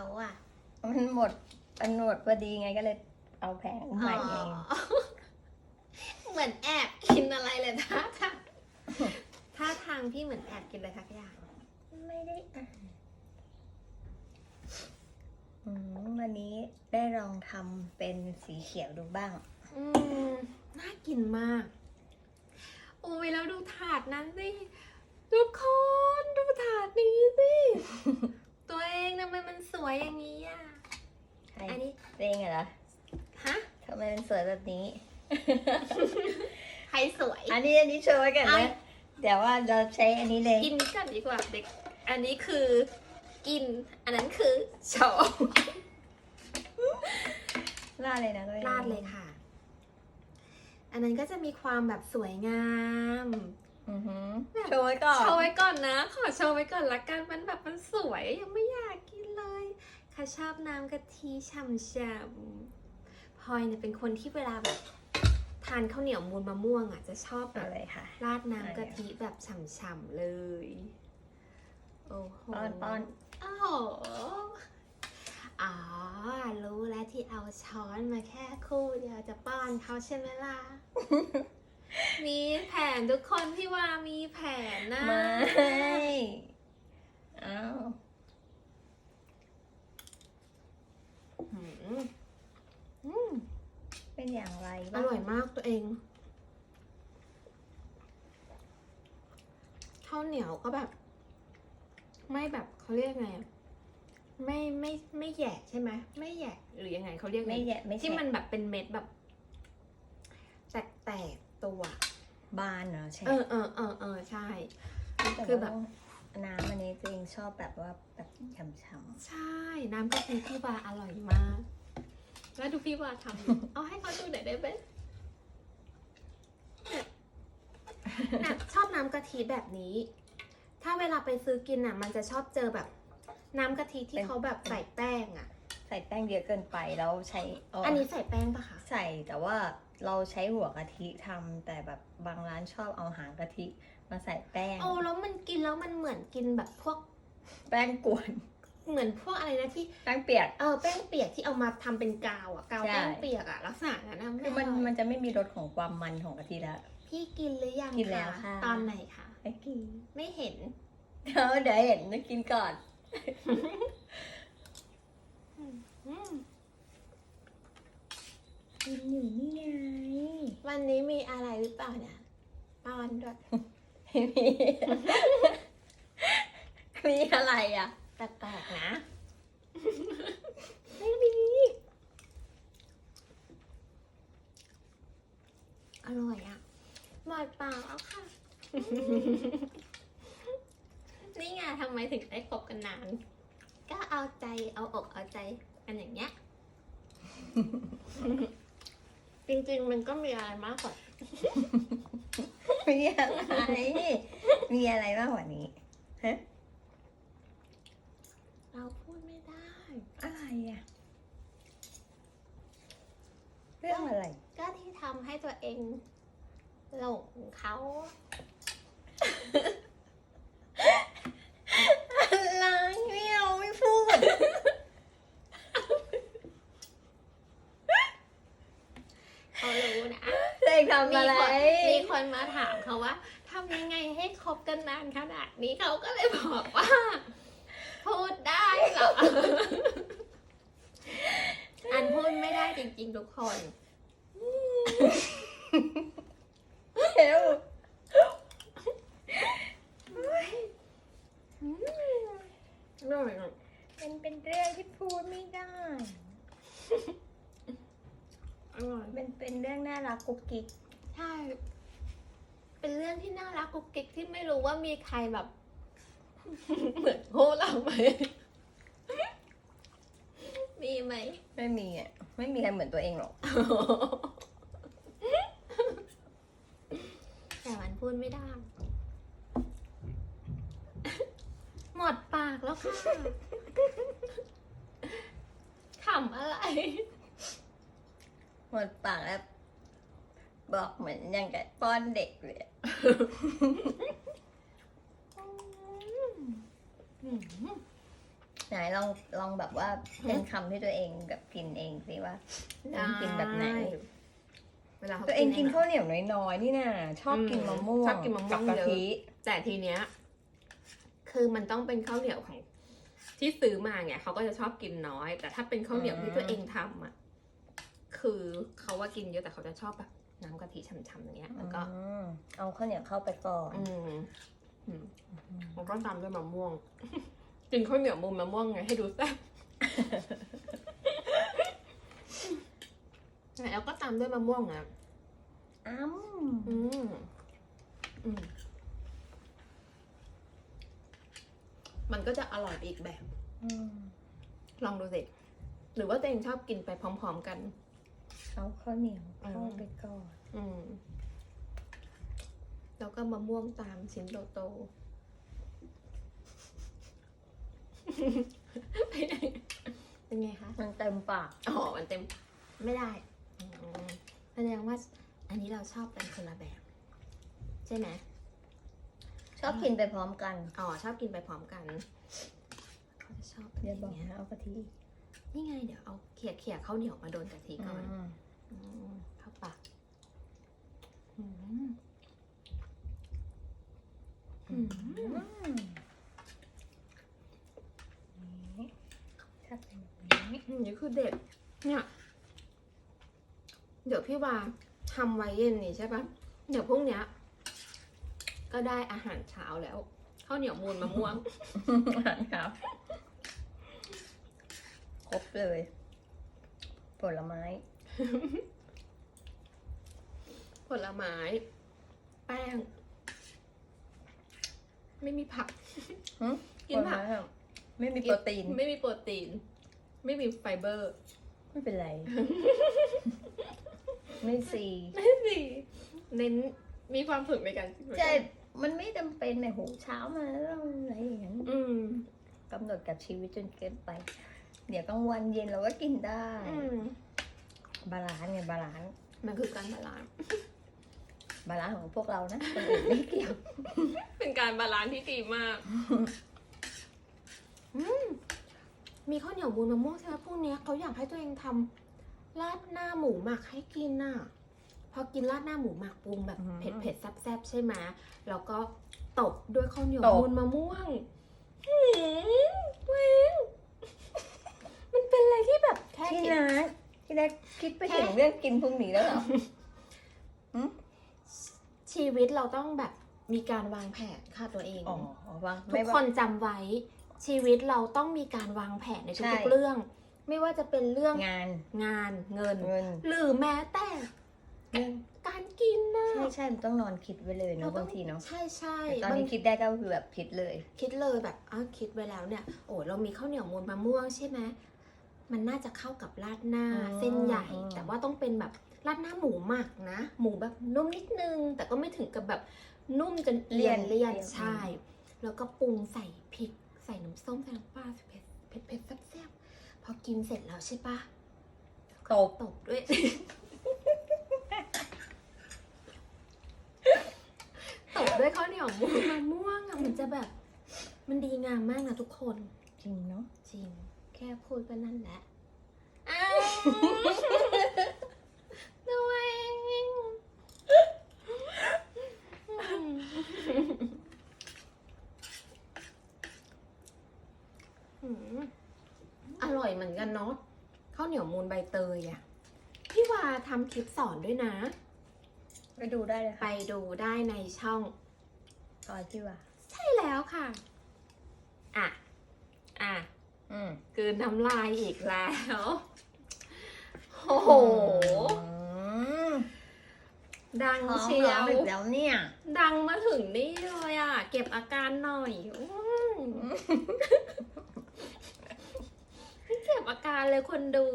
เขาอะ มันหมดมันหมดพอดีไงก็เลยเอาแผงใหม่เองอ๋อเหมือนแอบกินอะไรเลยท่าทางท่าทางพี่เหมือนแอบกินอะไรทักอย่าง ไม่ได้อ่านอืมวันนี้ได้ลองทำเป็นสีเขียวดูบ้าง อืมน่ากินมาก โอ้ยแล้วดูถาดนั้นสิทุกคนดูถาดนี้สิ ตัวเองทำไมมันสวยอย่างนี้อะใช่อันนี้เองเหรอฮะ ทำไมมันสวยแบบนี้ ใครสวย อันนี้อันนี้โชว์ไว้ก่อนเอา นะเดี๋ยวว่าเราใช้อันนี้เลย กินกันดีกว่าเด็ก อันนี้คือกิน อันนั้นคือโชว์ราดเลยนะตัวองราดเลยค่ะ อันนั้นก็จะมีความแบบสวยงาม อือหือโชว์ไว้ก่อนโชว์ไว้ก่อนนะ ขอโชว์ไว้ก่อนละกันมันแบบมันสวยยังไม่อยากกินเลยค่ะชอบน้ำกะทิฉ่ำๆพลอยเนี่ยเป็นคนที่เวลาแบบทานข้าวเหนียวมูนมะม่วงอะจะชอบแบเอาบเลยค่ะ ราดน้ำกะทิแบบฉ่ำๆเลย โอ้โหป้อนป้อนโอ้โหอ๋อ รู้แล้วที่เอาช้อนมาแค่คู่เดียวจะป้อนเขาใช่ไหมล่ะ มีแผนทุกคนพี่ว่ามีแผนนะไม่เอ้าวหืมอืมเป็นอย่างไรอบ้างร่อยมากตัวเองข้าวเหนียวก็แบบ ไม่แบบเขาเรียกไงอะไม่ไม่ไม่แหยะใช่ไหมไม่แหยะหรือยังไงเขาเรียกไงไม่แย่ไม่ที่ใช่มันแบบเป็นเม็ดแบบ แตกแตกๆตัวบานเหรอใช่เออเออเออเออใช่ คืคืออแบแบบบ น้ำอันนี้ตัวเองชอบแบบว่าแบบฉ่ำใช่ น้ำกะทิพี่วาอร่อยมาก แล้วดูพี่วาทำดิเอาให้เขาดูหน่อยได้ไหมน่ะชอบน้ำกะทิแบบนี้ ถ้าเวลาไปซื้อกินอะ มันจะชอบเจอแบบ น้ำกะทิที่เขาแบบใส่แป้งอะๆใส่แป้งเยอะเกินไปแล้วใช้เอันนี้ใส่แป้งปะคะ ใส่แต่ว่า เราใช้หัวกะทิทำแต่แบบบางร้านชอบเอาหางกะทิมาใส่แป้งโอ้แล้วมันกินแล้วมันเหมือนกินแบบพวกแป้งกวน เหมือนพวกอะไรนะที่แป้งเปียก เออแป้งเปียกที่เอามาทำเป็นกาวอะกาวใช่ แป้งเปียกอะลักษณะนั้นนะคือมันไร่ยมันจะไม่มีรสของความมันของกะทิแล้ว พี่กินหรือยังกินแล้วค่ะ ตอนไหนคะไอ้กินไม่เห็น เดี๋ยวเดี๋ยวเห็นนะกินก่อน อืมกินอยู่นี่ไง วันนี้มีอะไรหรือเปล่าเนี่ยป้อนด้วยไม่มี มีอะไรอะแปลกๆนะ ไม่มี อร่อยอะ หมดปากแล้วค่ะ นี่ไงทำไมถึงได้คบกันนาน ก็เอาใจเอาอกเอาใจกันอย่างเงี้ย จริงๆ มันก็มีอะไรมากกว่ามีอะไรมีอะไรมากกว่านี้ฮะเราพูดไม่ได้ อะไรอะเรื่องอะไร ก็ที่ทำให้ตัวเองหลงเขา อะไรไม่เอาไม่พูด เขารู้นะ เด็กทำมีอะไรคนมีคนมาถามเขาว่าทำยังไงให้คบกันนานขนาดนี้เขาก็เลยบอกว่า พูดได้เหรอ อันพูดไม่ได้จริง ๆ ทุกคนเร็วอร่อยอะมันเป็นเรื่องที่พูดไม่ได้ อร่อยมันเป็นเรื่องน่ารักกุ๊กกิ๊กใช่ เป็นเรื่องที่น่ารักกุ๊กกิ๊กที่ไม่รู้ว่ามีใครแบบ เหมือนพวกเราไหม มีไหม ไม่มีอะไม่มีใครเหมือนตัวเองหรอก แต่มันพูดไม่ได้ หมดปากแล้วค่ะขำอะไร หมดปากแล้ว บอกเหมือนอย่างกับป้อนเด็กเลยอะอืมไหนลองลองแบบว่าเป็นคำที่ตัวเองแบบกินเองสิว่าตัวเองกินแบบไหน เวลาเขาตัวเองกินะข้าวเหนียวน้อยๆนี่น่ะชอบกินมะม่วงชอบกินมะม่วงกับกะเยอะทิแต่ทีเนี้ย คือมันต้องเป็นข้าวเหนียวของที่ซื้อมาไงเขาก็จะชอบกินน้อย แต่ถ้าเป็นข้าวเหนียวที่ตัวเองทำอะ คือเขาว่ากินเยอะแต่เขาจะชอบแบบน้ำกะทิฉ่ำๆอย่างเงี้ยแล้วก็อืมเอาข้าวเหนียวเข้าไปก่อนอืมอืมแล้วก็ตามด้วยมะม่วง กินข้าวเหนียวมูนมะม่วงไงให้ดูแซ่บแล้วก็ตามด้วยมะม่วงนะอ้ำอืมอืมมันก็จะอร่อยไปอีกแบบอืมลองดูสิ หรือว่าตัวเองชอบกินไปพร้อม ๆ กัน เอาข้าวเหนียวเข้าอืมไปก่อนอืมแล้วก็มะม่วงตามชิ้นโตๆไปไหนเป็นไงคะมันเต็มปากอ๋อมันเต็ม ไม่ได้อืมแสดงว่าอันนี้เราชอบกันคนละแบบ ใช่ไหมชอบกินไปพร้อมกัน อ๋อ ชอบกินไปพร้อมกัน เขาจะชอบเดี๋ยวบอกางงี้นะเอากะทินี่ไง เดี๋ยวเอาเขี่ยเขี่ยข้าวเหนียวมาโดนกะทิก่อนอืมอืม เข้าปากอืมอืมอืมนี่ถ้าเป็นแบบนี้อันนี้คือเด็ด เนี่ย เดี๋ยวพี่วาทำไว้เย็นนี่ใช่ปะเดี๋ยวพรุ่งเนี้ย ก็ได้อาหารเช้าแล้วข้าวเหนียวมูนมะม่วงครับครบเลย ผลไม้ ผลไม้ แป้ง ไม่มีผัก หึกินผัก ผลไม้อะไม่มีโปรตีน ไม่มีโปรตีน ไม่มีไฟเบอร์ ไม่เป็นไร ไม่ซีไม่สิเน้นมีความฝึกในการกินใช่มันไม่จำเป็นในหูเช้ามาแล้วต้องอะไรอย่างนั้นอืม กำหนดกับชีวิตจนเกินไป เดี๋ยวกลางวันเย็นเราก็กินได้ อืม บาลานซ์ไงบาลานซ์มันคือการบาลานซ์บาลานซ์ของพวกเรานะคนอื่นไม่เกี่ยว เป็นการบาลานซ์ที่ดีมากอืมมีข้าวเหนียวมูนมะม่วงใช่ไหมพรุ่งนี้เขาอยากให้ตัวเองทำราดหน้าหมูหมักให้กินน่ะพอกินราดหน้าหมูหมักปรุงแบบอืมเผ็ดเผ็ดๆแซ่บๆใช่ไหมแล้วก็ตบด้วยข้าวเหนียวตบ มูนมะม่วงหืมเว้งมันเป็นอะไรที่แบบแค่ที่คิด นั ทที่นัทคิดไปถึงเรื่องกินพรุ่งนี้แล้วเหรอชีวิตเราต้องแบบมีการวางแผนค่ะตัวเอง อ๋อวางทุไม่กว่า คนจำไว้ชีวิตเราต้องมีการวางแผนในใช่ ทุกๆเรื่อง ไม่ว่าจะเป็นเรื่องงานงานเงิน เงินหรือแม้แต่เรื่องการกินนะใช่ใช่มันต้องนอนคิดไว้เลยเราเนาะต้อบางทีเนาะใช่ใช่แต่ตอนบางนี้คิดได้ก็คือแบบคิดเลย คิดเลยแบบอ้าวคิดไว้แล้วเนี่ย โอ้เรามีข้าวเหนียวมูนมะม่วงใช่ไหม มันน่าจะเข้ากับราดหน้าอืมเส้นใหญ่อืมแต่ว่าต้องเป็นแบบราดหน้าหมูหมักนะ หมูแบบนุ่มนิดนึง แต่ก็ไม่ถึงกับแบบนุ่มจนเลี่ยนเลี่ยนใช่ แล้วก็ปรุงใส่พริก ใส่น้ำส้มใส่น้ำปลาเผ็ดเผ็ดเผ็ดแซ่บๆพอกินเสร็จแล้วใช่ปะตบตบด้วย ตบด้วยข้าวเหนียวมูนมะม่วงอะมันจะแบบ มันดีงามมากนะทุกคน จริงเนาะจริง แค่พูดก็นั่นแหละอ้าวตัวเองอืมอร่อยเหมือนกันเนาะข้าวเหนียวมูนใบเตยอะพี่วาทำคลิปสอนด้วยนะ ไปดูได้เลยไปค่ะดูได้ในช่อง ตอนที่ว่า ใช่แล้วค่ะอะอะอืม กลืนน้ำลายอีกแล้ว โอ้โหมดังท้องเชียร้องวอีกแล้วเนี่ย ดังมาถึงนี่เลยอะ เก็บอาการหน่อยอืมเก็บอาการเลยคนดู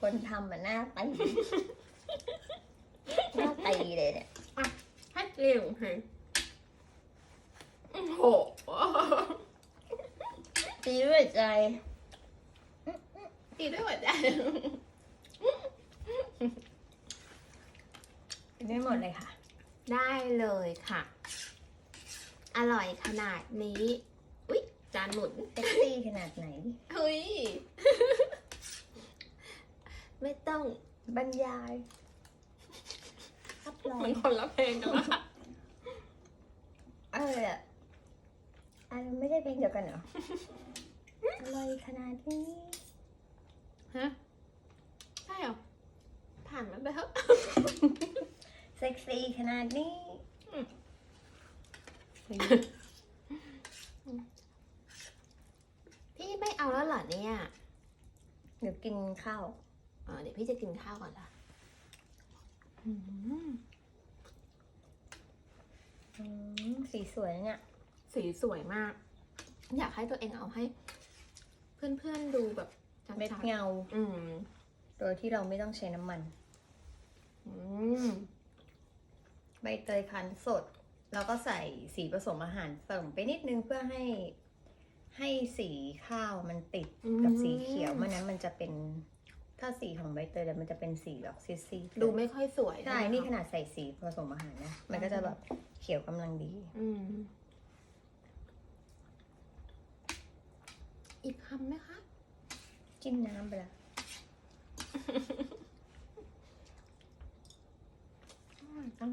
คนทำมันหน้าตีหน้าตีเลยเนี่ยให้เร็วให้โอ้โห ตีด้วยใจ ตีด้วยหัวใจกินไม่หมดเลยค่ะ ได้เลยค่ะ อร่อยขนาดนี้ อุ๊ย จานหมุนเซ็กซี่ขนาดไหน เฮ้ย ไม่ต้องบรรยายรับรองมันคนละเพลงกันละค่ะเออ อันไม่ใช่เพลงเดียวกันเหรออร่อยขนาดนี้ฮะใช่เหรอ ผ่านมันไปเถอะเซ็กซี่ขนาดนี้พี่ไม่เอาแล้วเหรอเนี่ยเดี๋ยวกินข้าวอ๋อเดี๋ยวพี่จะกินข้าวก่อนละอืมอืมสีสวยนะเนี่ย สีสวยมาก อยากให้ตัวเองเอาให้ เพื่อนๆดูแบบชัดๆเม็ดเงา อืม โดยที่เราไม่ต้องใช้น้ำมัน อืม ใบเตยคั้นสด แล้วก็ใส่สีผสมอาหารเสริมไปนิดนึงเพื่อให้ให้สีข้าวมันติดกับสีเขียวมันนั้นมันจะเป็นถ้าสีของใบเตยเนี่ยมันจะเป็นสีแบบซีดๆดูไม่ค่อยสวยใช่ไหมนี่คะขนาดใส่สีผสมอาหารนะ มันก็จะแบบเขียวกำลังดี อืม อีกคำไหมคะจิ้มน้ำไปละอ่อยจัง